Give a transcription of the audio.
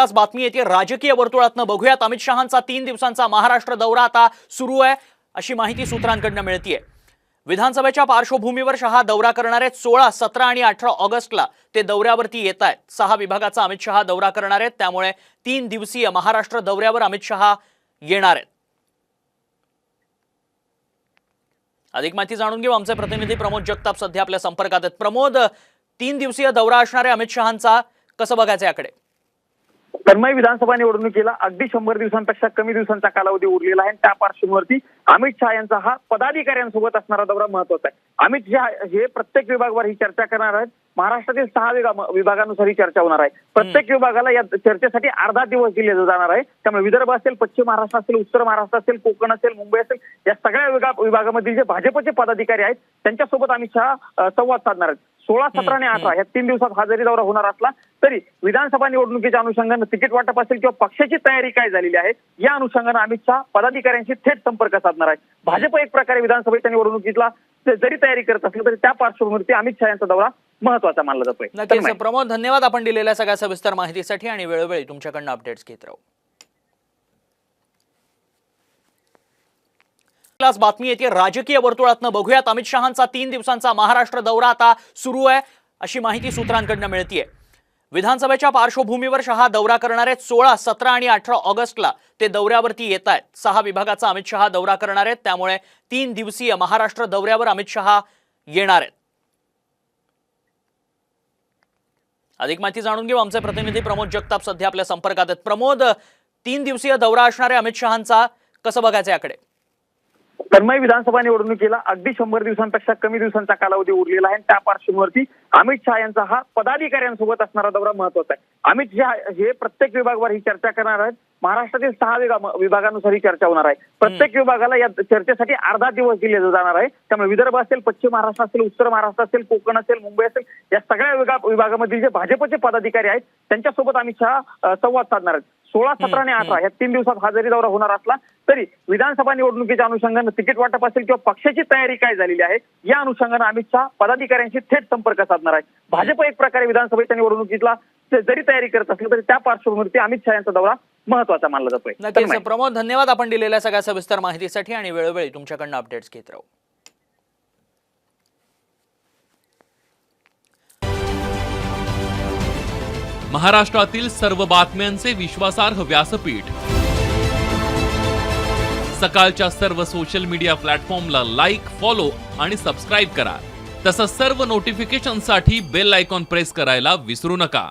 Class बातमी येते. राजकीय वर्तुळातनं बघूयात. अमित शहांचा तीन दिवसांचा महाराष्ट्र दौरा आता सुरू आहे अशी माहिती सूत्रांकडनं मिळतीये. विधानसभेच्या पार्श्वभूमीवर शहा दौरा करणार आहेत. सोळा सतरा आणि अठरा ऑगस्टला ते दौऱ्यावरती येत आहेत. सहा विभागाचा अमित शहा दौरा करणार आहेत. त्यामुळे तीन दिवसीय महाराष्ट्र दौऱ्यावर अमित शहा येणार आहेत. अधिक माहिती जाणून घेऊ. आमचे प्रतिनिधी प्रमोद जगताप सध्या आपल्या संपर्कात आहेत. प्रमोद तीन दिवसीय दौरा असणाऱ्या अमित शहांचा कसं बघायचं याकडे? तन्मय विधानसभा निवडणुकीला अगदी शंभर दिवसांपेक्षा कमी दिवसांचा कालावधी उरलेला आहे. आणि त्या पार्श्वभूमीवरती अमित शहा यांचा हा पदाधिकाऱ्यांसोबत असणारा दौरा महत्त्वाचा आहे. अमित शहा हे प्रत्येक विभागावर ही चर्चा करणार आहेत. महाराष्ट्रातील सहा विभाग विभागानुसार ही चर्चा होणार आहे. प्रत्येक विभागाला या चर्चेसाठी अर्धा दिवस दिले जाणार आहे. त्यामुळे विदर्भ असेल पश्चिम महाराष्ट्र असेल उत्तर महाराष्ट्र असेल कोकण असेल मुंबई असेल या सगळ्या विभाग विभागामधील जे भाजपचे पदाधिकारी आहेत त्यांच्यासोबत अमित शहा संवाद साधणार आहेत सोळा सतरा आणि अठरा या तीन दिवसात हा जरी दौरा होणार असला तरी विधानसभा निवडणुकीच्या अनुषंगानं तिकीट वाटप असेल किंवा पक्षाची तयारी काय झालेली आहे या अनुषंगानं अमित शहा पदाधिकाऱ्यांशी थेट संपर्क साधणार आहे. भाजप एक प्रकारे विधानसभेच्या निवडणुकीतला जरी तयारी करत असलं तरी त्या पार्श्वभूमीवरती अमित शहा यांचा दौरा महत्त्वाचा मानला जातोय. नक्कीच. प्रमोद धन्यवाद आपण दिलेल्या सगळ्या सविस्तर माहितीसाठी आणि वेळोवेळी तुमच्याकडनं अपडेट्स घेत राहू. क्लास बातमी येते राजकीय वर्तुळातनं बघूयात. अमित शहांचा तीन दिवसांचा महाराष्ट्र दौरा आता सुरू आहे अशी माहिती सूत्रांकडनं मिळतीये. विधानसभेच्या पार्श्वभूमीवर शहा दौरा करणार आहेत. सोळा सतरा आणि अठरा ऑगस्टला ते दौऱ्यावरती येत आहेत. सहा विभागाचा अमित शहा दौरा करणार आहेत. त्यामुळे तीन दिवसीय महाराष्ट्र दौऱ्यावर अमित शहा येणार आहेत. अधिक माहिती जाणून घेऊ. आमचे प्रतिनिधी प्रमोद जगताप सध्या आपल्या संपर्कात आहेत. प्रमोद तीन दिवसीय दौरा असणाऱ्या अमित शहांचा कसं बघायचं याकडे? तन्मय विधानसभा निवडणुकीला अगदी शंभर दिवसांपेक्षा कमी दिवसांचा कालावधी उरलेला आहे. आणि त्या पार्श्वभूमीवरती अमित शहा यांचा हा पदाधिकाऱ्यांसोबत असणारा दौरा महत्त्वाचा आहे. अमित शहा हे प्रत्येक विभागावर ही चर्चा करणार आहेत. महाराष्ट्रातील सहा विभाग विभागानुसार ही चर्चा होणार आहे. प्रत्येक विभागाला या चर्चेसाठी अर्धा दिवस दिले जाणार आहे. त्यामुळे विदर्भ असेल पश्चिम महाराष्ट्र असेल उत्तर महाराष्ट्र असेल कोकण असेल मुंबई असेल या सगळ्या विभाग विभागामधील जे भाजपचे पदाधिकारी आहेत त्यांच्यासोबत अमित शहा संवाद साधणार आहेत सोळा सतरा आणि अठरा या तीन दिवसात हा जरी दौरा होणार असला तरी विधानसभा निवडणुकीच्या अनुषंगानं तिकीट वाटप असेल किंवा पक्षाची तयारी काय झालेली आहे या अनुषंगानं अमित शहा पदाधिकाऱ्यांशी थेट संपर्क साधणार आहे. भाजप एक प्रकारे विधानसभेच्या निवडणुकीतला जरी तयारी करत असलं तरी त्या पार्श्वभूमीवरती अमित शहा यांचा दौरा महत्त्वाचा मानला जातोय. नक्कीच. प्रमोद धन्यवाद आपण दिलेल्या सगळ्या सविस्तर माहितीसाठी आणि वेळोवेळी तुमच्याकडनं अपडेट्स घेत राहू. महाराष्ट्रातील सर्व बातम्यांचे विश्वासार्ह व्यासपीठ. सकाळच्या सर्व सोशल मीडिया प्लॅटफॉर्मला लाईक फॉलो आणि सबस्क्राईब करा. तसंच सर्व नोटिफिकेशनसाठी बेल आयकॉन प्रेस करायला विसरू नका.